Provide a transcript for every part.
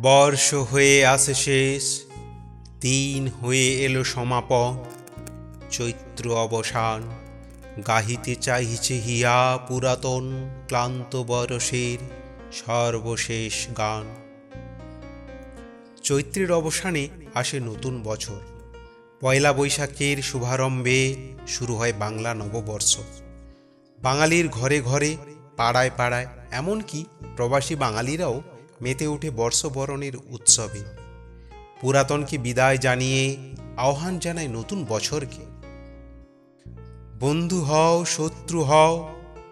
বর্ষ হয়ে আসে শেষ দিন হয়ে এলো সমাপন, চৈত্র অবসান, গাহিতে চাহিছে হিয়া পুরাতন ক্লান্ত বরসের সর্বশেষ গান। চৈত্রের অবসানে আসে নতুন বছর। পয়লা বৈশাখের শুভারম্ভে শুরু হয় বাংলা নববর্ষ। বাঙালির ঘরে ঘরে, পাড়ায় পাড়ায়, এমনকি প্রবাসী বাঙালিরাও মেতে ওঠে বর্ষবরণের উৎসবে। পুরাতনকে বিদায় জানিয়ে আহ্বান জানায় নতুন বছরকে? বন্ধু হও, শত্রু হও,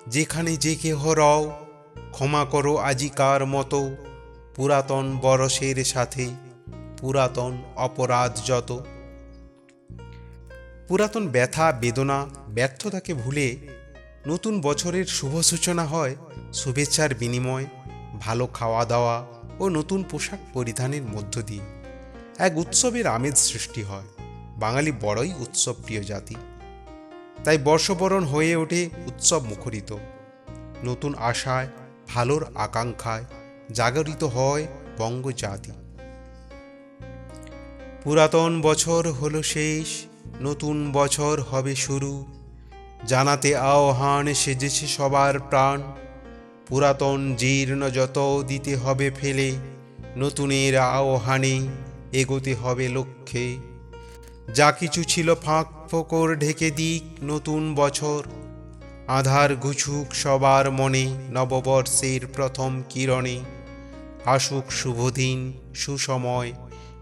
যেখানে যে কেহ রও, ক্ষমা করো আজিকার মতো, পুরাতন বরসের সাথে পুরাতন অপরাধ যত। পুরাতন ব্যথা, বেদনা, ব্যর্থতাকে ভুলে নতুন বছরের শুভ সূচনা হয় শুভেচ্ছার বিনিময় ভালো খাওয়া দাওয়া ও নতুন পোশাক পরিধানের মধ্য দিয়ে এক উৎসবের আমেজ সৃষ্টি হয়। বাঙালি বড়ই উৎসব প্রিয় জাতি। তাই বর্ষবরণ হয়ে ওঠে উৎসব মুখরিত। নতুন আশায়, ভালোর আকাঙ্ক্ষায় জাগরিত হয় বঙ্গজাতি। পুরাতন বছর হলো শেষ, নতুন বছর হবে শুরু। জানাতে আহ্বান সেজেছে সবার প্রাণ। পুরাতন জীর্ণ যত দিতে হবে ফেলে, নতুনের আহ্বানে এগোতে হবে লক্ষ্যে। যা কিছু ছিল ফাঁক ফোকর ঢেকে দিক নতুন বছর, আধার গুছুক সবার মনে নববর্ষের প্রথম কিরণে। আসুক শুভদিন, সুসময়,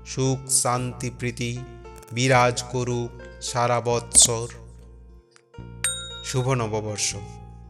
সুখ শান্তি প্রীতি, বিরাজ করুক সারা বৎসর। শুভ নববর্ষ।